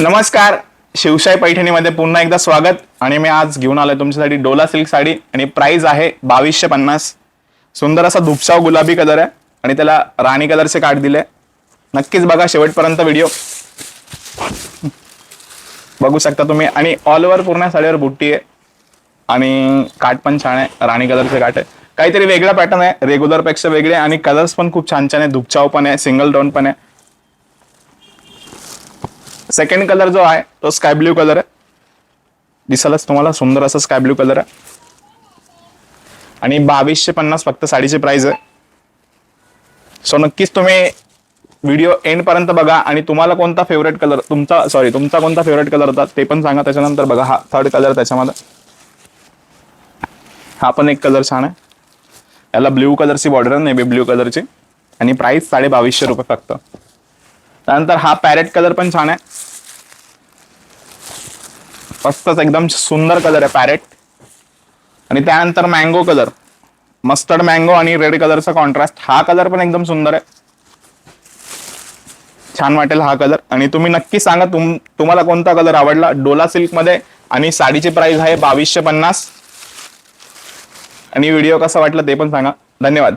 नमस्कार शिवशाही पैठणीमध्ये पुन्हा एकदा स्वागत. आणि मी आज घेऊन आलो तुमच्यासाठी डोला सिल्क साडी आणि प्राइस आहे बावीसशे पन्नास. सुंदर असा धुपसाव गुलाबी कलर आहे आणि त्याला राणी कलरचे काठ दिले. नक्कीच बघा शेवटपर्यंत व्हिडिओ. बघू शकता तुम्ही. आणि ऑल ओव्हर पूर्ण साडीवर बुट्टी आहे. आणि काठ पण छान आहे. राणी कलरचे काठ आहे. काहीतरी वेगळा पॅटर्न आहे. रेग्युलरपेक्षा वेगळे आणि कलर्स पण खूप छान छान आहे. धुपचाव पण आहे. सिंगल टोन पण आहे. सेकंड कलर जो आहे तो स्काय ब्ल्यू कलर आहे. दिसायलाच तुम्हाला सुंदर असा स्काय ब्ल्यू कलर आहे. आणि बावीसशे पन्नास फक्त साडीची प्राइस आहे. सो नक्कीच तुम्ही व्हिडिओ एंड पर्यंत बघा आणि तुम्हाला कोणता फेवरेट कलर तुमचा सॉरी तुमचा कोणता फेवरेट कलर होता ते पण सांगा. त्याच्यानंतर बघा हा थर्ड कलर त्याच्यामध्ये. हा पण एक कलर छान आहे. याला ब्ल्यू कलरची बॉर्डर आहे नेव्ही ब्ल्यू कलरची आणि प्राइस साडे बावीसशे रुपये फक्त. त्यानंतर हा पॅरेट कलर पण छान आहे. मस्तच एकदम सुंदर कलर आहे पॅरेट. आणि त्यानंतर मँगो कलर. मस्टर्ड मँगो आणि रेड कलरचा कॉन्ट्रास्ट हा कलर पण एकदम सुंदर आहे. छान वाटेल हा कलर. आणि तुम्ही नक्की सांगा तुम तुम्हाला कोणता कलर आवडला? डोला सिल्कमध्ये आणि साडीची प्राइस आहे बावीसशे पन्नास. आणि व्हिडिओ कसा वाटला ते पण सांगा. धन्यवाद.